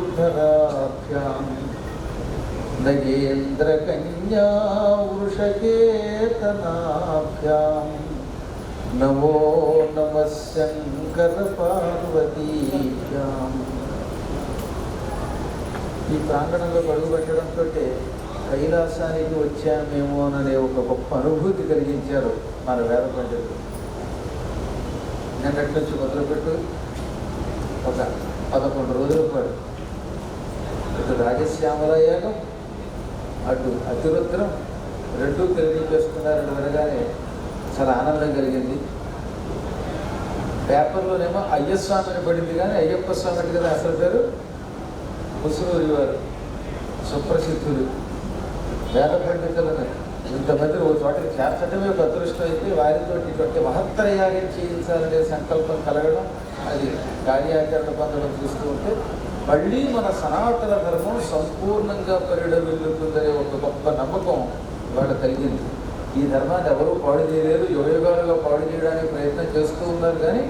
परस्पराश्लिष्टवपुर्धराभ्यां नगेन्द्रकन्या वृषकेतनाभ्यां नमो नमः शङ्करपार्वतीभ्याम् ఈ ప్రాంగణంలో గడువు పెట్టడంతో కైలాసానికి వచ్చామేమోననే ఒక గొప్ప అనుభూతి కలిగించారు మన వేద పండితులు నిన్నటి నుంచి మొదలుపెట్టు ఒక పదకొండు రోజుల పాటు ఇటు రాజశ్యామల యాగం అటు అతిరుద్రం రెండూ తెలియజేస్తున్నారని వినగానే చాలా ఆనందం కలిగింది. పేపర్లోనేమో అయ్యస్వామిని పడింది కానీ అయ్యప్ప స్వామి అంటే కదా అసలు పేరు? ముసునూరి వారు సుప్రసిద్ధులు వేద పండితులను ఇంతమంది చేర్చడమే ఒక అదృష్టం అయితే వారితో ఇటువంటి మహత్తర యాగం చేయించాలనే సంకల్పం కలగడం అది కార్యాచరణ పొందడం చూస్తూ ఉంటే మళ్ళీ మన సనాతన ధర్మం సంపూర్ణంగా పరిడవిల్లుతుందనే ఒక గొప్ప నమ్మకం వాళ్ళు కలిగింది. ఈ ధర్మాన్ని ఎవరూ పాడు చేయలేరు యుగయుగాలుగా పాడు చేయడానికి ప్రయత్నం చేస్తూ ఉన్నారు కానీ